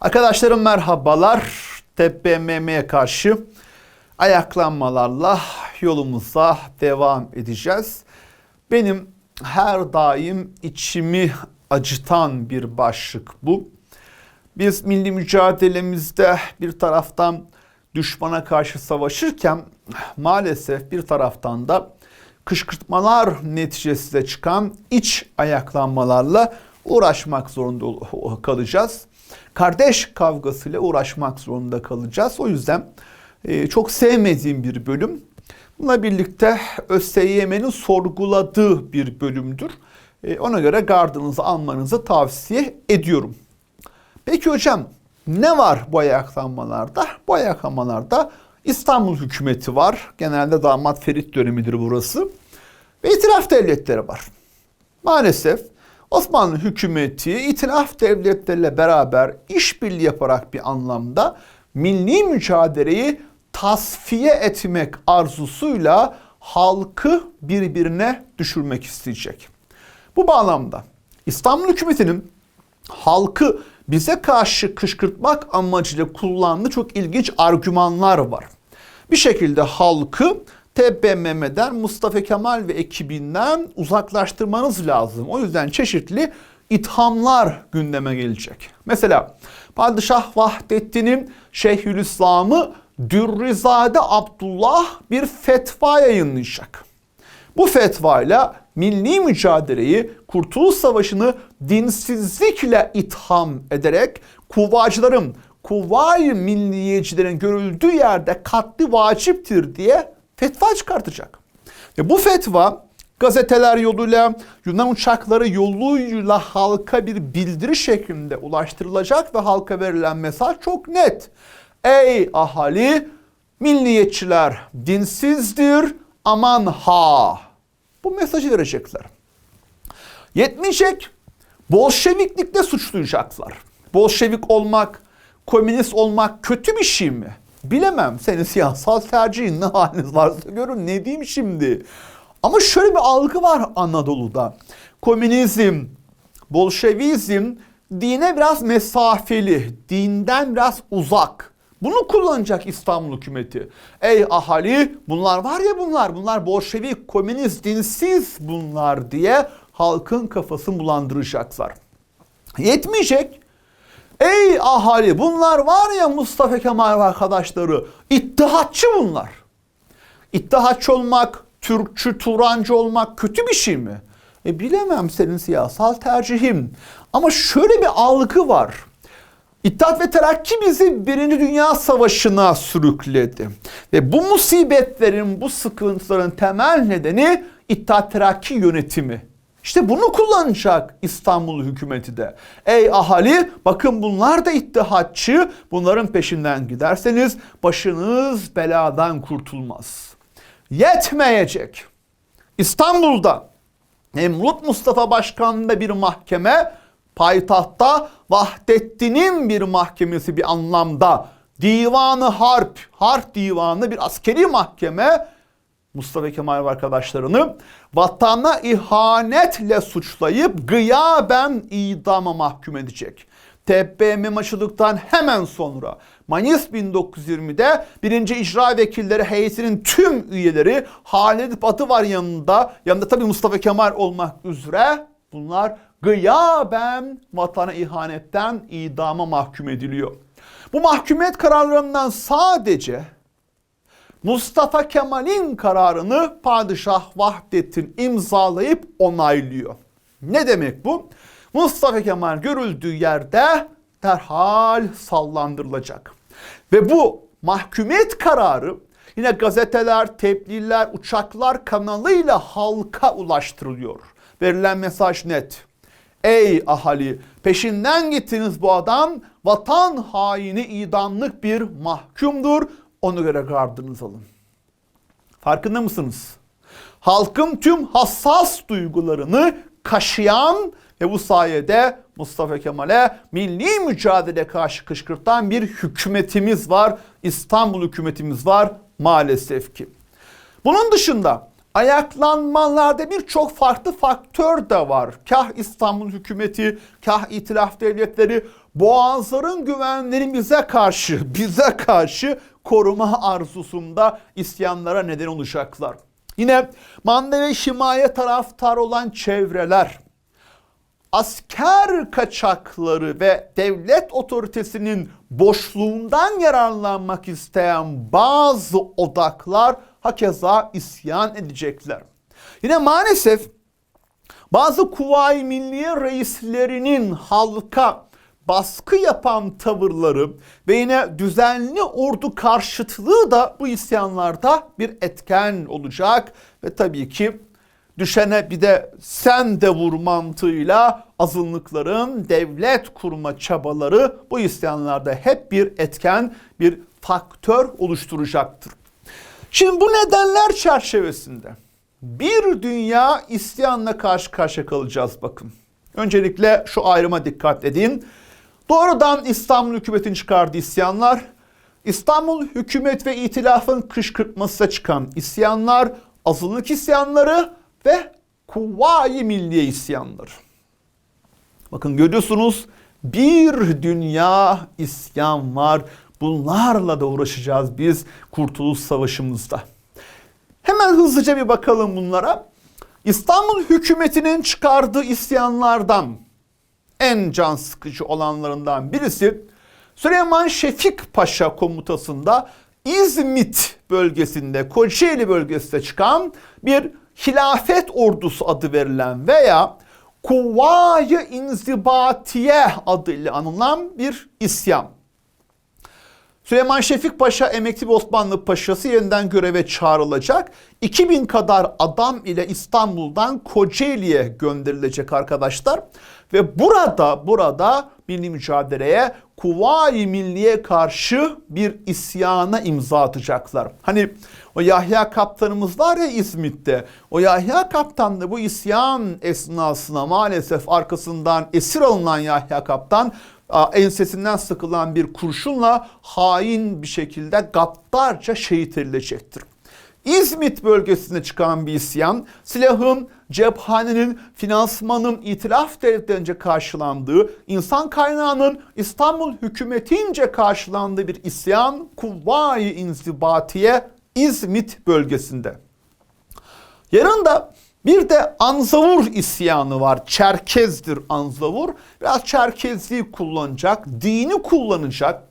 Arkadaşlarım merhabalar. TBMM'ye karşı ayaklanmalarla yolumuza devam edeceğiz. Benim her daim içimi acıtan bir başlık bu. Biz milli mücadelemizde bir taraftan düşmana karşı savaşırken maalesef bir taraftan da kışkırtmalar neticesinde çıkan iç ayaklanmalarla uğraşmak zorunda kalacağız. Kardeş kavgasıyla uğraşmak zorunda kalacağız. O yüzden e, çok sevmediğim bir bölüm. Buna birlikte ÖSYM'nin sorguladığı bir bölümdür. E, ona göre gardınızı almanızı tavsiye ediyorum. Peki hocam ne var bu ayaklanmalarda? Bu ayaklanmalarda İstanbul hükümeti var. Genelde damat Ferit dönemidir burası. Ve itilaf devletleri var. Maalesef Osmanlı hükümeti itilaf devletleriyle beraber işbirliği yaparak bir anlamda milli mücadeleyi tasfiye etmek arzusuyla halkı birbirine düşürmek isteyecek. Bu bağlamda İstanbul hükümetinin halkı bize karşı kışkırtmak amacıyla kullandığı çok ilginç argümanlar var. Bir şekilde halkı TBMM'den Mustafa Kemal ve ekibinden uzaklaştırmanız lazım. O yüzden çeşitli ithamlar gündeme gelecek. Mesela Padişah Vahdettin'in Şeyhülislam'ı Dürrizade Abdullah bir fetva yayınlayacak. Bu fetvayla milli mücadeleyi, Kurtuluş Savaşı'nı dinsizlikle itham ederek kuvvacıların, kuvvay milliyecilerin görüldüğü yerde katli vaciptir diye fetva çıkartacak. Ve bu fetva gazeteler yoluyla, Yunan uçakları yoluyla halka bir bildiri şeklinde ulaştırılacak ve halka verilen mesaj çok net. Ey ahali, milliyetçiler dinsizdir, aman ha. Bu mesajı verecekler. Yetmeyecek, Bolşeviklikle suçlayacaklar. Bolşevik olmak, komünist olmak kötü bir şey mi? Bilemem. Senin siyasal tercihin ne haliniz varsa görün ne diyeyim şimdi. Ama şöyle bir algı var Anadolu'da. Komünizm, Bolşevizm dine biraz mesafeli, dinden biraz uzak. Bunu kullanacak İstanbul hükümeti. Ey ahali bunlar var ya bunlar, bunlar Bolşevik, komünist, dinsiz bunlar diye halkın kafasını bulandıracaklar. Yetmeyecek. Ey ahali bunlar var ya Mustafa Kemal arkadaşları ittihatçı bunlar. İttihatçı olmak, Türkçü, Turancı olmak kötü bir şey mi? E bilemem senin siyasal tercihin. Ama şöyle bir algı var. İttihat ve Terakki bizi Birinci Dünya Savaşı'na sürükledi. Ve bu musibetlerin, bu sıkıntıların temel nedeni İttihat Terakki yönetimi. İşte bunu kullanacak İstanbul hükümeti de. Ey ahali bakın bunlar da ittihatçı. Bunların peşinden giderseniz başınız beladan kurtulmaz. Yetmeyecek. İstanbul'da Nemrut Mustafa Başkan'da bir mahkeme, payitahtta Vahdettin'in bir mahkemesi bir anlamda. Divanı Harp, Harp Divanı bir askeri mahkeme Mustafa Kemal ve arkadaşlarını vatana ihanetle suçlayıp gıyaben idama mahkum edecek. TBMM açıldıktan hemen sonra Mayıs 1920'de birinci icra vekilleri heyetinin tüm üyeleri Halid Batı var yanında. Yanında tabii Mustafa Kemal olmak üzere bunlar gıyaben vatana ihanetten idama mahkum ediliyor. Bu mahkumiyet kararlarından sadece Mustafa Kemal'in kararını Padişah Vahdettin imzalayıp onaylıyor. Ne demek bu? Mustafa Kemal görüldüğü yerde derhal sallandırılacak. Ve bu mahkumiyet kararı yine gazeteler, tebliğler, uçaklar kanalıyla halka ulaştırılıyor. Verilen mesaj net. Ey ahali peşinden gittiniz bu adam vatan haini idamlık bir mahkumdur. Ona göre gardınızı alın. Farkında mısınız? Halkın tüm hassas duygularını kaşıyan ve bu sayede Mustafa Kemal'e milli mücadele karşı kışkırtan bir hükümetimiz var. İstanbul hükümetimiz var maalesef ki. Bunun dışında ayaklanmalarda birçok farklı faktör de var. Kah İstanbul hükümeti, kah itilaf devletleri boğazların güvenlerimize karşı, bize karşı koruma arzusunda isyanlara neden olacaklar. Yine manda ve taraftar olan çevreler, asker kaçakları ve devlet otoritesinin boşluğundan yararlanmak isteyen bazı odaklar hakeza isyan edecekler. Yine maalesef bazı Kuvayi Milliye reislerinin halka baskı yapan tavırları ve yine düzenli ordu karşıtlığı da bu isyanlarda bir etken olacak ve tabii ki düşene bir de sen de vur mantığıyla azınlıkların devlet kurma çabaları bu isyanlarda hep bir etken, bir faktör oluşturacaktır. Şimdi bu nedenler çerçevesinde bir dünya isyanla karşı karşıya kalacağız bakın. Öncelikle şu ayrıma dikkat edin. Doğrudan İstanbul hükümetin çıkardığı isyanlar, İstanbul hükümet ve itilafın kışkırtmasına çıkan isyanlar, azınlık isyanları ve Kuvayi Milliye isyanları. Bakın görüyorsunuz bir dünya isyan var. Bunlarla da uğraşacağız biz Kurtuluş Savaşımızda. Hemen hızlıca bir bakalım bunlara. İstanbul hükümetinin çıkardığı isyanlardan en can sıkıcı olanlarından birisi Süleyman Şefik Paşa komutasında İzmit bölgesinde, Kocaeli bölgesinde çıkan bir hilafet ordusu adı verilen veya Kuvayı İnzibatiye adıyla anılan bir isyan. Süleyman Şefik Paşa emekli Osmanlı paşası yeniden göreve çağrılacak. 2000 kadar adam ile İstanbul'dan Kocaeli'ye gönderilecek arkadaşlar. Ve burada burada milli mücadeleye Kuvayi Milliye karşı bir isyana imza atacaklar. Hani o Yahya kaptanımız var ya İzmit'te. O Yahya kaptan da bu isyan esnasına maalesef arkasından esir alınan Yahya kaptan ensesinden sıkılan bir kurşunla hain bir şekilde gaddarca şehit edilecektir. İzmit bölgesinde çıkan bir isyan, silahın, cephanenin, finansmanın itilaf devletlerince karşılandığı, insan kaynağının İstanbul hükümetince karşılandığı bir isyan, Kuvvayi İnzibatiye İzmit bölgesinde. Yarın da bir de Anzavur isyanı var. Çerkezdir Anzavur. Biraz Çerkezliği kullanacak, dini kullanacak.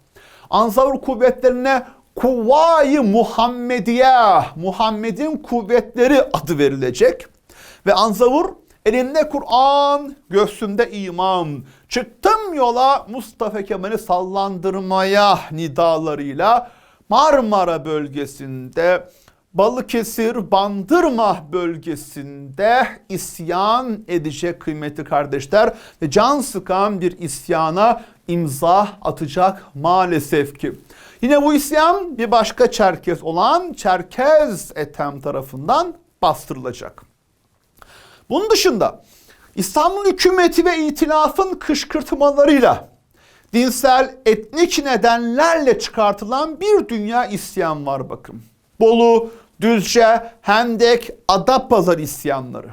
Anzavur kuvvetlerine Kuvvayi Muhammediye, Muhammed'in kuvvetleri adı verilecek. Ve Anzavur elinde Kur'an, göğsünde iman. Çıktım yola Mustafa Kemal'i sallandırmaya nidalarıyla Marmara bölgesinde Balıkesir, Bandırma bölgesinde isyan edecek kıymetli kardeşler ve can sıkan bir isyana imza atacak maalesef ki. Yine bu isyan bir başka Çerkez olan Çerkez Ethem tarafından bastırılacak. Bunun dışında İstanbul hükümeti ve itilafın kışkırtmalarıyla dinsel etnik nedenlerle çıkartılan bir dünya isyan var bakın. Bolu, Düzce, Hendek, Adapazarı isyanları.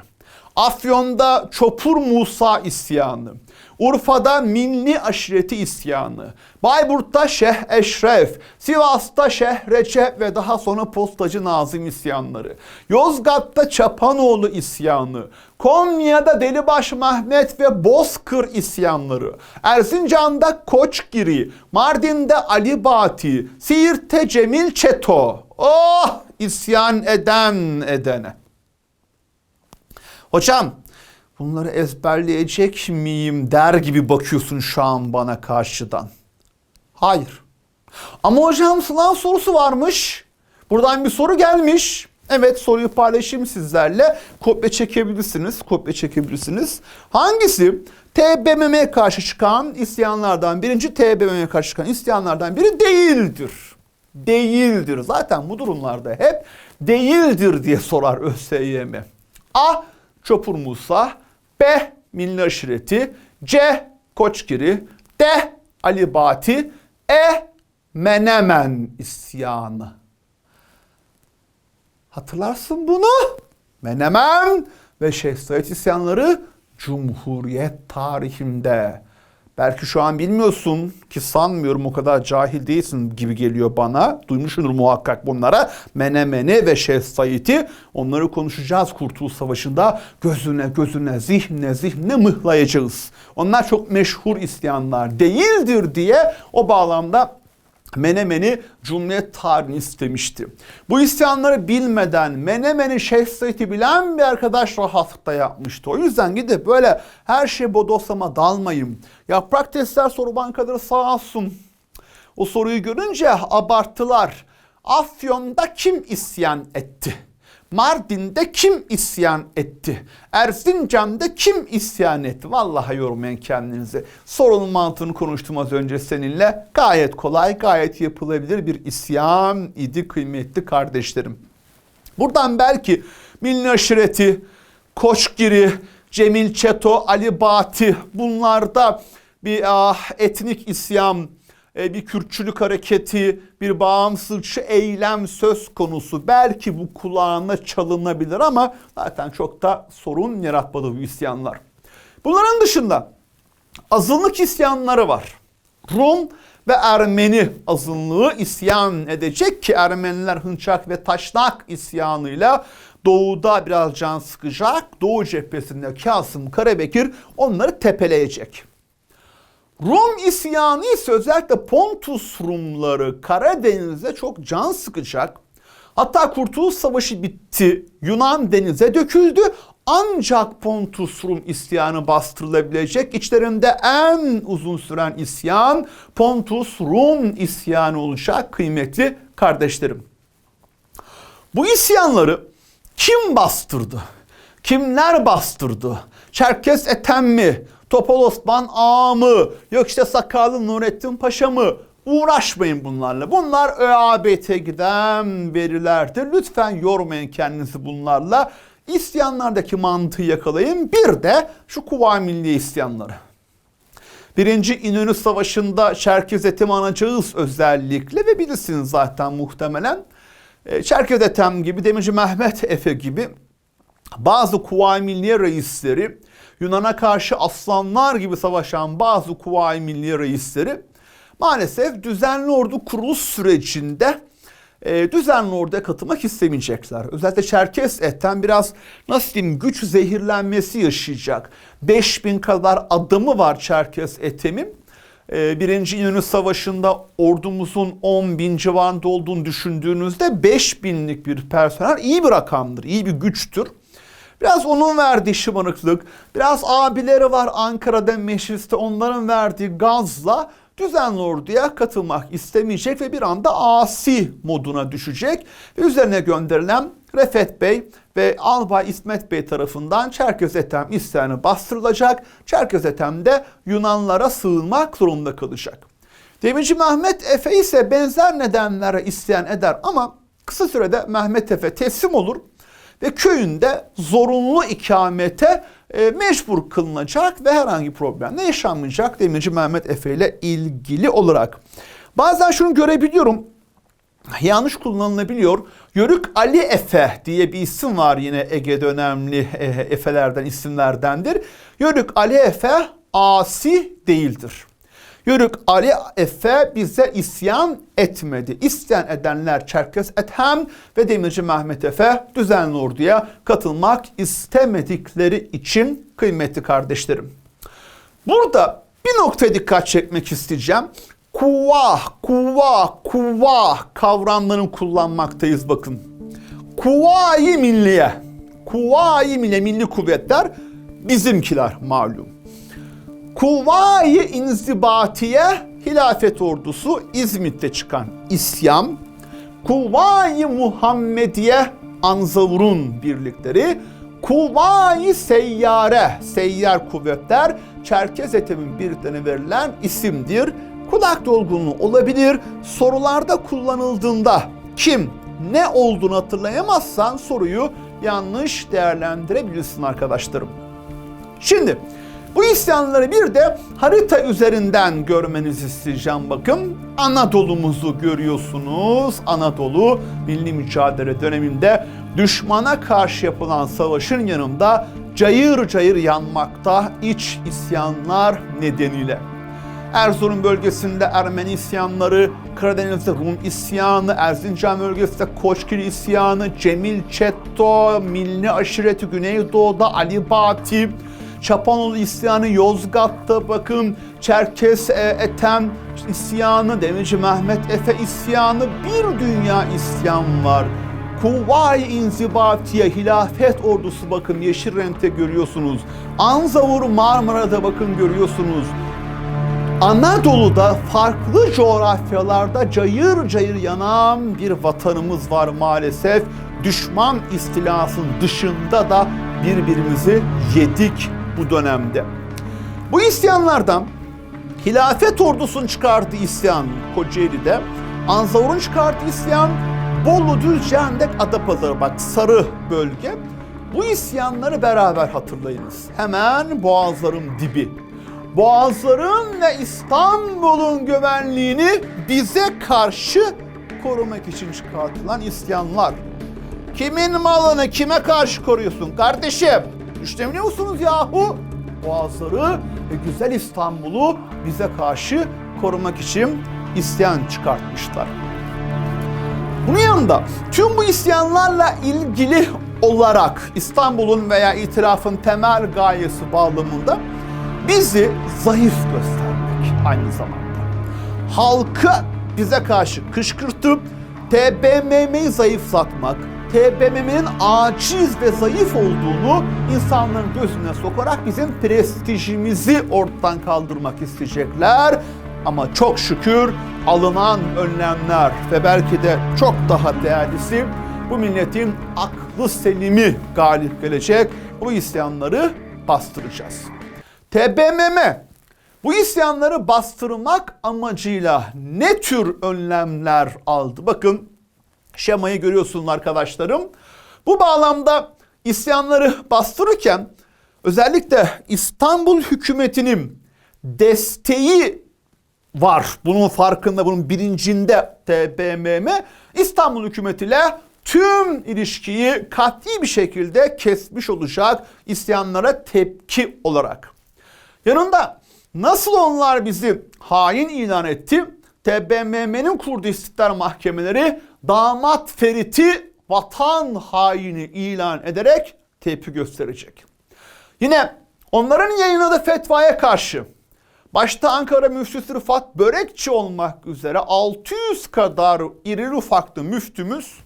Afyon'da Çopur Musa isyanı. Urfa'da Minli aşireti isyanı. Bayburt'ta Şeyh Eşref. Sivas'ta Şeyh Recep ve daha sonra Postacı Nazım isyanları. Yozgat'ta Çapanoğlu isyanı. Konya'da Delibaş Mehmet ve Bozkır isyanları. Erzincan'da Koçgiri. Mardin'de Ali Bati. Siirt'te Cemil Çeto. Oh isyan eden edene. Hocam bunları ezberleyecek miyim der gibi bakıyorsun şu an bana karşıdan. Hayır. Ama hocam sınav sorusu varmış. Buradan bir soru gelmiş. Evet soruyu paylaşayım sizlerle. Kopya çekebilirsiniz. Kopya çekebilirsiniz. Hangisi TBMM'ye karşı çıkan isyanlardan birinci TBMM'ye karşı çıkan isyanlardan biri değildir. Değildir. Zaten bu durumlarda hep değildir diye sorar ÖSYM. A. Çopur Musa. B. Milli Aşireti. C. Koçgiri. D. Ali Bati. E. Menemen isyanı. Hatırlarsın bunu. Menemen ve Said isyanları Cumhuriyet tarihinde. Belki şu an bilmiyorsun ki sanmıyorum o kadar cahil değilsin gibi geliyor bana. Duymuşsundur muhakkak bunlara. Menemeni ve Şeyh onları konuşacağız Kurtuluş Savaşı'nda. Gözüne gözüne zihnine zihnine mıhlayacağız. Onlar çok meşhur isyanlar değildir diye o bağlamda Menemen'i Cumhuriyet tarihini istemişti. Bu isyanları bilmeden Menemen'i Said'i bilen bir arkadaş rahatlıkla yapmıştı. O yüzden gidip böyle her şey bodoslama dalmayın. Yaprak testler soru bankaları sağ olsun. O soruyu görünce abarttılar. Afyon'da kim isyan etti? Mardin'de kim isyan etti? Erzincan'da kim isyan etti? Vallahi yormayın kendinizi. Sorunun mantığını konuştum az önce seninle. Gayet kolay, gayet yapılabilir bir isyan idi kıymetli kardeşlerim. Buradan belki Milli Aşireti, Koçgiri, Cemil Çeto, Ali Bati bunlarda bir ah, etnik isyan, bir Kürtçülük hareketi, bir bağımsızçı eylem söz konusu. Belki bu kulağına çalınabilir ama zaten çok da sorun yaratmadı bu isyanlar. Bunların dışında azınlık isyanları var. Rum ve Ermeni azınlığı isyan edecek ki Ermeniler Hınçak ve Taşnak isyanıyla doğuda biraz can sıkacak. Doğu cephesinde Kasım Karabekir onları tepeleyecek. Rum isyanı ise özellikle Pontus Rumları Karadeniz'de çok can sıkacak. Hatta Kurtuluş Savaşı bitti. Yunan denize döküldü. Ancak Pontus Rum isyanı bastırılabilecek. İçlerinde en uzun süren isyan Pontus Rum isyanı olacak kıymetli kardeşlerim. Bu isyanları kim bastırdı? Kimler bastırdı? Çerkes Ethem mi? Topal Osman Ağa mı? Yok işte Sakallı Nurettin Paşa mı? Uğraşmayın bunlarla. Bunlar ÖABT'e giden verilerdir. Lütfen yormayın kendinizi bunlarla. İsyanlardaki mantığı yakalayın. Bir de şu Kuvayi Milliye isyanları. Birinci İnönü Savaşı'nda Çerkez Ethem anacağız özellikle ve bilirsiniz zaten muhtemelen. E, Çerkez Ethem gibi, Demirci Mehmet Efe gibi bazı Kuvayi Milliye reisleri, Yunan'a karşı aslanlar gibi savaşan bazı Kuvayi Milliye reisleri maalesef düzenli ordu kuruluş sürecinde e, düzenli orduya katılmak istemeyecekler. Özellikle Çerkes etten biraz nasıl diyeyim güç zehirlenmesi yaşayacak. 5000 kadar adamı var Çerkes etemin. E, Birinci İnönü Savaşı'nda ordumuzun 10 bin civarında olduğunu düşündüğünüzde 5 binlik bir personel iyi bir rakamdır, iyi bir güçtür. Biraz onun verdiği şımarıklık, biraz abileri var Ankara'da mecliste onların verdiği gazla düzenli orduya katılmak istemeyecek ve bir anda asi moduna düşecek. Ve üzerine gönderilen Refet Bey ve Albay İsmet Bey tarafından Çerkez Ethem isyanı bastırılacak. Çerkez Ethem de Yunanlara sığınmak zorunda kalacak. Demirci Mehmet Efe ise benzer nedenlere isyan eder ama kısa sürede Mehmet Efe teslim olur ve köyünde zorunlu ikamete e, mecbur kılınacak ve herhangi problem de yaşanmayacak Demirci Mehmet Efe ile ilgili olarak. Bazen şunu görebiliyorum yanlış kullanılabiliyor. Yörük Ali Efe diye bir isim var yine Ege'de önemli e, Efe'lerden isimlerdendir. Yörük Ali Efe asi değildir. Yörük Ali Efe bize isyan etmedi. İsyan edenler Çerkes Ethem ve Demirci Mehmet Efe düzenli orduya katılmak istemedikleri için kıymetli kardeşlerim. Burada bir noktaya dikkat çekmek isteyeceğim. Kuvah, kuvah, kuvah kavramlarını kullanmaktayız bakın. Kuvayi milliye, kuvayi milliye milli kuvvetler bizimkiler malum. Kuvayi inzibatiye hilafet ordusu İzmit'te çıkan İsyan, Kuvayi Muhammediye Anzavur'un birlikleri, Kuvayi Seyyare, seyyar kuvvetler Çerkez Ethem'in birliklerine verilen isimdir. Kulak dolgunluğu olabilir. Sorularda kullanıldığında kim ne olduğunu hatırlayamazsan soruyu yanlış değerlendirebilirsin arkadaşlarım. Şimdi Bu isyanları bir de harita üzerinden görmenizi isteyeceğim bakın. Anadolu'muzu görüyorsunuz. Anadolu milli mücadele döneminde düşmana karşı yapılan savaşın yanında cayır cayır yanmakta iç isyanlar nedeniyle. Erzurum bölgesinde Ermeni isyanları, Karadeniz'de Rum isyanı, Erzincan bölgesinde Koçgil isyanı, Cemil Çetto, Milli Aşireti Güneydoğu'da Ali Bati, Çapanoğlu isyanı Yozgat'ta bakın, Çerkes e, Ethem isyanı, Demirci Mehmet Efe isyanı, bir dünya isyan var. Kuvayi İnzibatiye Hilafet Ordusu bakın yeşil renkte görüyorsunuz. Anzavur Marmara'da bakın görüyorsunuz. Anadolu'da farklı coğrafyalarda cayır cayır yanan bir vatanımız var maalesef. Düşman istilasının dışında da birbirimizi yedik bu dönemde. Bu isyanlardan Hilafet ordusunun çıkardığı isyan Kocaeli'de, Anzavur'un çıkardığı isyan Bolu, Düzce, Hendek, Adapazarı bak sarı bölge. Bu isyanları beraber hatırlayınız. Hemen Boğazların dibi. Boğazların ve İstanbul'un güvenliğini bize karşı korumak için çıkartılan isyanlar. Kimin malını kime karşı koruyorsun kardeşim? Düşünebiliyor musunuz yahu? Boğazları ve güzel İstanbul'u bize karşı korumak için isyan çıkartmışlar. Bunun yanında tüm bu isyanlarla ilgili olarak İstanbul'un veya itirafın temel gayesi bağlamında bizi zayıf göstermek aynı zamanda. Halkı bize karşı kışkırtıp TBMM'yi zayıflatmak, TBMM'nin aciz ve zayıf olduğunu insanların gözüne sokarak bizim prestijimizi ortadan kaldırmak isteyecekler. Ama çok şükür alınan önlemler ve belki de çok daha değerlisi bu milletin aklı selimi galip gelecek. Bu isyanları bastıracağız. TBMM bu isyanları bastırmak amacıyla ne tür önlemler aldı? Bakın şemayı görüyorsunuz arkadaşlarım. Bu bağlamda isyanları bastırırken özellikle İstanbul hükümetinin desteği var. Bunun farkında, bunun bilincinde TBMM İstanbul hükümetiyle tüm ilişkiyi kat'i bir şekilde kesmiş olacak isyanlara tepki olarak. Yanında nasıl onlar bizi hain ilan etti? TBMM'nin kurduğu istiklal mahkemeleri damat Ferit'i vatan haini ilan ederek tepki gösterecek. Yine onların yayınladığı fetvaya karşı başta Ankara müftüsü Rıfat Börekçi olmak üzere 600 kadar iri ufaklı müftümüz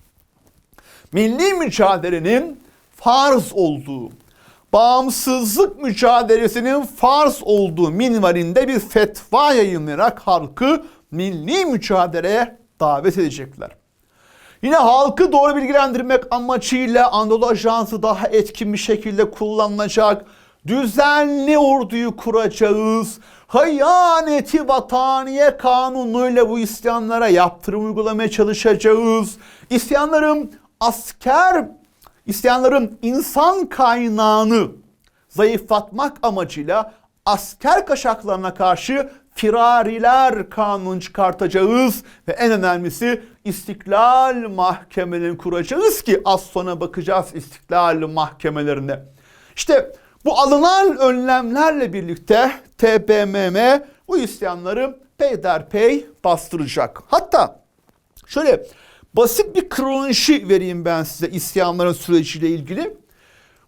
milli mücadelenin farz olduğu, bağımsızlık mücadelesinin farz olduğu minvalinde bir fetva yayınlayarak halkı milli mücadeleye davet edecekler. Yine halkı doğru bilgilendirmek amacıyla Anadolu Ajansı daha etkin bir şekilde kullanılacak. Düzenli orduyu kuracağız. Hayaneti vataniye kanunuyla bu isyanlara yaptırım uygulamaya çalışacağız. İsyanların asker, isyanların insan kaynağını zayıflatmak amacıyla asker kaşaklarına karşı firariler kanun çıkartacağız ve en önemlisi istiklal mahkemelerini kuracağız ki az sonra bakacağız istiklal mahkemelerine. İşte bu alınan önlemlerle birlikte TBMM bu isyanları peyderpey bastıracak. Hatta şöyle basit bir kronoloji vereyim ben size isyanların süreciyle ilgili.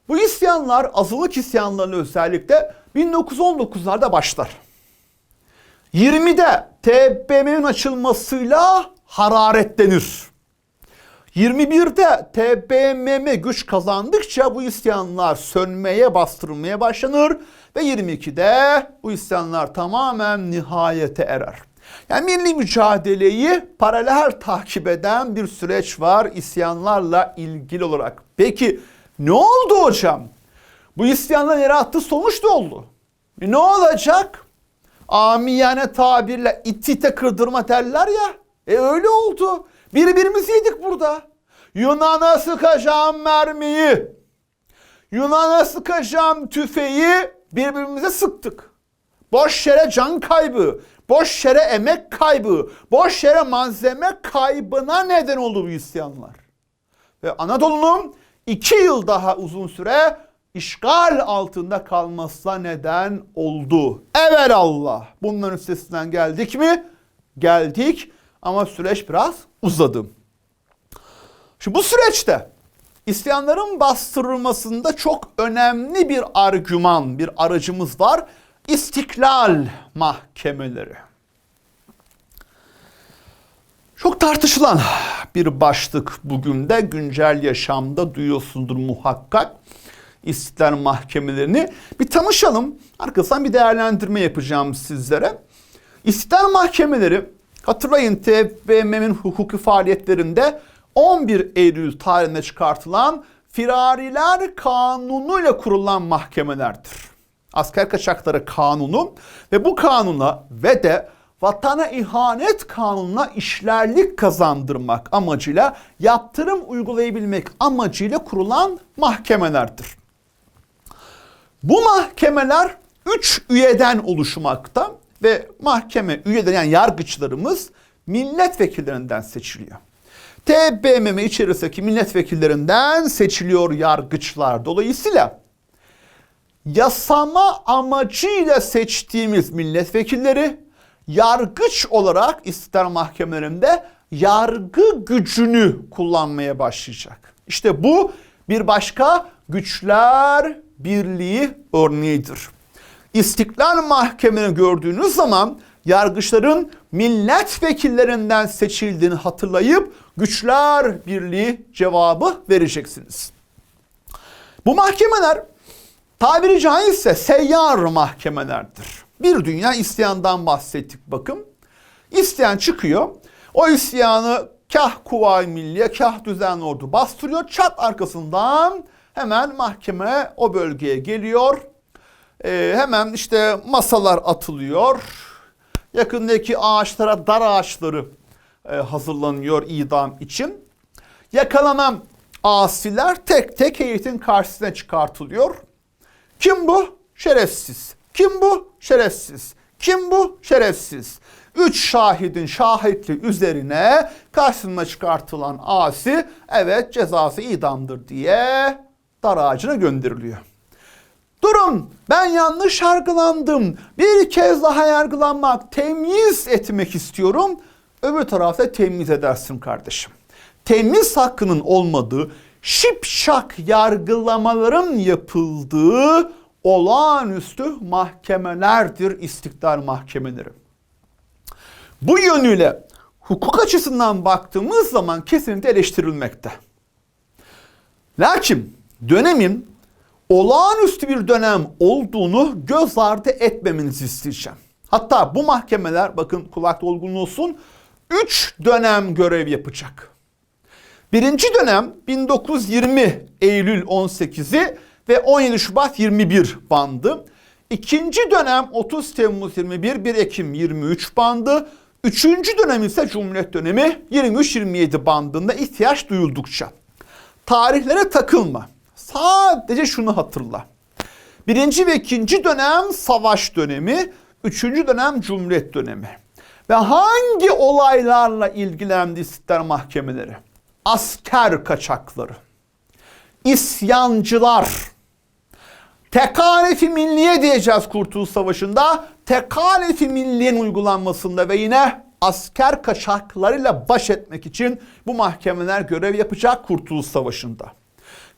Bu isyanlar azınlık isyanlarının özellikle 1919'larda başlar. 20'de TBMM'nin açılmasıyla hararetlenir. 21'de TBMM güç kazandıkça bu isyanlar sönmeye, bastırılmaya başlanır ve 22'de bu isyanlar tamamen nihayete erer. Yani milli mücadeleyi paralel takip eden bir süreç var isyanlarla ilgili olarak. Peki ne oldu hocam? Bu isyanlar yarattı sonuç da oldu. E ne olacak? Amiyane tabirle itite kırdırma derler ya. E öyle oldu. Birbirimizi yedik burada. Yunan'a sıkacağım mermiyi. Yunan'a sıkacağım tüfeği. birbirimize sıktık. Boş yere can kaybı, boş yere emek kaybı, boş yere malzeme kaybına neden oldu bu isyanlar. Ve Anadolu'nun iki yıl daha uzun süre işgal altında kalmasına neden oldu. Evet Allah. Bunların üstesinden geldik mi? Geldik ama süreç biraz uzadı. Şimdi bu süreçte isyanların bastırılmasında çok önemli bir argüman, bir aracımız var. İstiklal mahkemeleri. Çok tartışılan bir başlık bugün de güncel yaşamda duyuyorsundur muhakkak. İstiklal mahkemelerini bir tanışalım. Arkasından bir değerlendirme yapacağım sizlere. İstiklal mahkemeleri hatırlayın TBMM'in hukuki faaliyetlerinde 11 Eylül tarihinde çıkartılan Firariler Kanunu ile kurulan mahkemelerdir. Asker kaçakları kanunu ve bu kanuna ve de vatana ihanet kanununa işlerlik kazandırmak amacıyla yaptırım uygulayabilmek amacıyla kurulan mahkemelerdir. Bu mahkemeler 3 üyeden oluşmakta ve mahkeme üyeleri yani yargıçlarımız milletvekillerinden seçiliyor. TBMM içerisindeki milletvekillerinden seçiliyor yargıçlar. Dolayısıyla yasama amacıyla seçtiğimiz milletvekilleri yargıç olarak ister mahkemelerinde yargı gücünü kullanmaya başlayacak. İşte bu bir başka güçler birliği örneğidir. İstiklal mahkemeni gördüğünüz zaman yargıçların milletvekillerinden seçildiğini hatırlayıp güçler birliği cevabı vereceksiniz. Bu mahkemeler tabiri caizse seyyar mahkemelerdir. Bir dünya isyandan bahsettik bakın. İsyan çıkıyor. O isyanı kah Kuvayi Milliye kah düzenli ordu bastırıyor. Çat arkasından hemen mahkeme o bölgeye geliyor. Ee, hemen işte masalar atılıyor. Yakındaki ağaçlara dar ağaçları e, hazırlanıyor idam için. Yakalanan asiler tek tek heyetin karşısına çıkartılıyor. Kim bu? Şerefsiz. Kim bu? Şerefsiz. Kim bu? Şerefsiz. Üç şahidin şahitliği üzerine karşısına çıkartılan asi evet cezası idamdır diye dar ağacına gönderiliyor. Durun ben yanlış yargılandım. Bir kez daha yargılanmak, temyiz etmek istiyorum. Öbür tarafta temyiz edersin kardeşim. Temiz hakkının olmadığı, şipşak yargılamaların yapıldığı olağanüstü mahkemelerdir istiklal mahkemeleri. Bu yönüyle hukuk açısından baktığımız zaman kesinlikle eleştirilmekte. Lakin dönemin olağanüstü bir dönem olduğunu göz ardı etmemenizi isteyeceğim. Hatta bu mahkemeler bakın kulak dolgunluğu olsun 3 dönem görev yapacak. Birinci dönem 1920 Eylül 18'i ve 17 Şubat 21 bandı. İkinci dönem 30 Temmuz 21, 1 Ekim 23 bandı. Üçüncü dönem ise Cumhuriyet dönemi 23-27 bandında ihtiyaç duyuldukça. Tarihlere takılma. Sadece şunu hatırla. Birinci ve ikinci dönem savaş dönemi, üçüncü dönem Cumhuriyet dönemi. Ve hangi olaylarla ilgilendi istiklal mahkemeleri? Asker kaçakları, isyancılar, tekalefi milliye diyeceğiz Kurtuluş Savaşı'nda, tekalefi milliyenin uygulanmasında ve yine asker kaçaklarıyla baş etmek için bu mahkemeler görev yapacak Kurtuluş Savaşı'nda.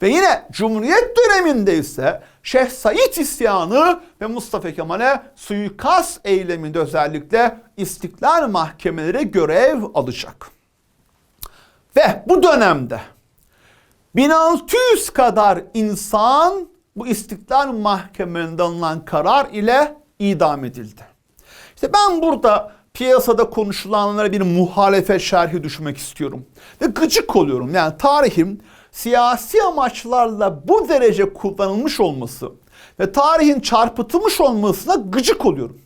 Ve yine Cumhuriyet döneminde ise Şeyh Said isyanı ve Mustafa Kemal'e suikast eyleminde özellikle istiklal mahkemeleri görev alacak. Ve bu dönemde 1600 kadar insan bu istiklal mahkemelerinde alınan karar ile idam edildi. İşte ben burada piyasada konuşulanlara bir muhalefet şerhi düşmek istiyorum. Ve gıcık oluyorum. Yani tarihim siyasi amaçlarla bu derece kullanılmış olması ve tarihin çarpıtılmış olmasına gıcık oluyorum.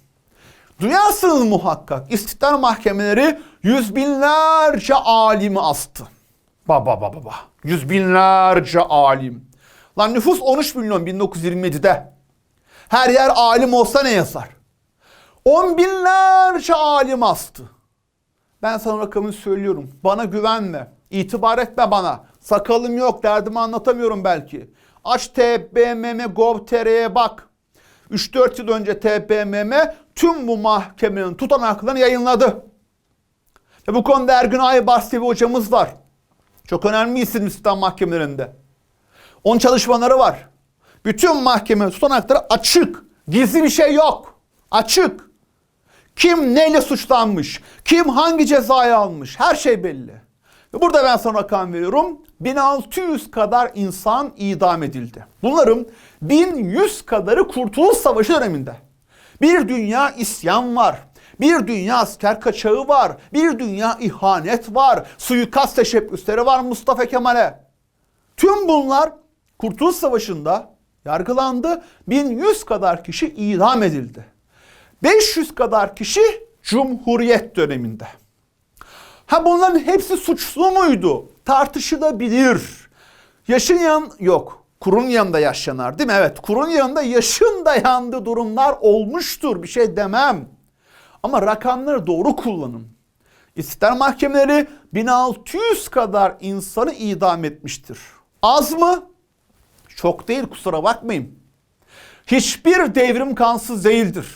Duyarsınız muhakkak istiklal mahkemeleri yüz binlerce alimi astı. Baba baba baba. Yüz binlerce alim. Lan nüfus 13 milyon 1927'de. Her yer alim olsa ne yazar? On binlerce alim astı. Ben sana rakamını söylüyorum. Bana güvenme. İtibar etme bana. Sakalım yok. Derdimi anlatamıyorum belki. Aç TBMM Gov.tr'ye bak. 3-4 yıl önce TBMM tüm bu mahkemenin tutanaklarını yayınladı. Ve bu konuda Ergün Aybars bir hocamız var. Çok önemli isim İslam mahkemelerinde. Onun çalışmaları var. Bütün mahkeme tutanakları açık. Gizli bir şey yok. Açık. Kim neyle suçlanmış, kim hangi cezayı almış her şey belli. Burada ben sana rakam veriyorum. 1600 kadar insan idam edildi. Bunların 1100 kadarı Kurtuluş Savaşı döneminde. Bir dünya isyan var. Bir dünya asker kaçağı var. Bir dünya ihanet var. Suikast teşebbüsleri var Mustafa Kemal'e. Tüm bunlar Kurtuluş Savaşı'nda yargılandı. 1100 kadar kişi idam edildi. 500 kadar kişi Cumhuriyet döneminde. Ha bunların hepsi suçlu muydu? Tartışılabilir. Yaşın yan yok. Kurun yanında yaş yanar değil mi? Evet kurun yanında yaşın dayandığı durumlar olmuştur. Bir şey demem. Ama rakamları doğru kullanın. İstiklal mahkemeleri 1600 kadar insanı idam etmiştir. Az mı? Çok değil kusura bakmayın. Hiçbir devrim kansız değildir.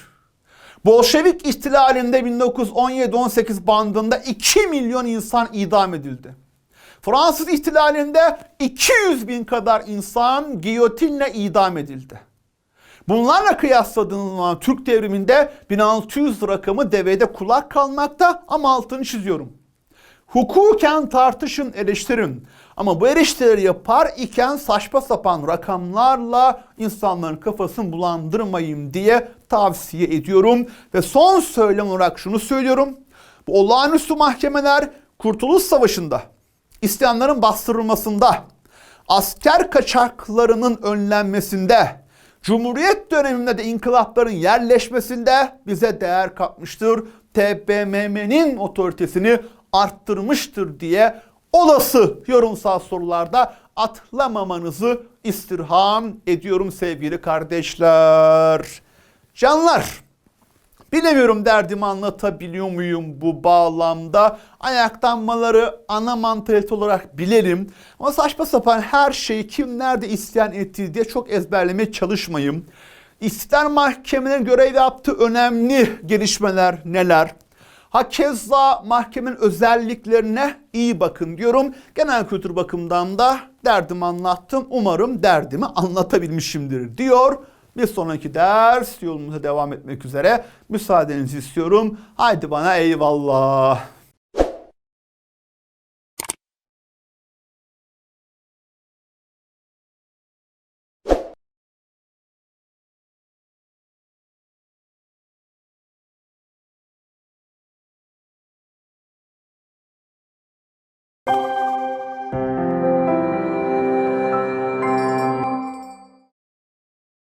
Bolşevik ihtilalinde 1917-18 bandında 2 milyon insan idam edildi. Fransız ihtilalinde 200 bin kadar insan giyotinle idam edildi. Bunlarla kıyasladığınız zaman Türk devriminde 1600 rakamı devede kulak kalmakta ama altını çiziyorum. Hukuken tartışın, eleştirin. Ama bu eleştirileri yapar iken saçma sapan rakamlarla insanların kafasını bulandırmayın diye tavsiye ediyorum. Ve son söylem olarak şunu söylüyorum. Bu olağanüstü mahkemeler Kurtuluş Savaşı'nda, isyanların bastırılmasında, asker kaçaklarının önlenmesinde, Cumhuriyet döneminde de inkılapların yerleşmesinde bize değer katmıştır. TBMM'nin otoritesini arttırmıştır diye olası yorumsal sorularda atlamamanızı istirham ediyorum sevgili kardeşler. Canlar, bilemiyorum derdimi anlatabiliyor muyum bu bağlamda. Ayaklanmaları ana mantalite olarak bilelim. Ama saçma sapan her şeyi kim nerede isyan ettiği diye çok ezberlemeye çalışmayın. İstiklal mahkemenin görev yaptığı önemli gelişmeler neler? Hakeza mahkemenin özelliklerine iyi bakın diyorum. Genel kültür bakımından da derdimi anlattım. Umarım derdimi anlatabilmişimdir diyor. Bir sonraki ders yolumuza devam etmek üzere müsaadenizi istiyorum. Haydi bana eyvallah.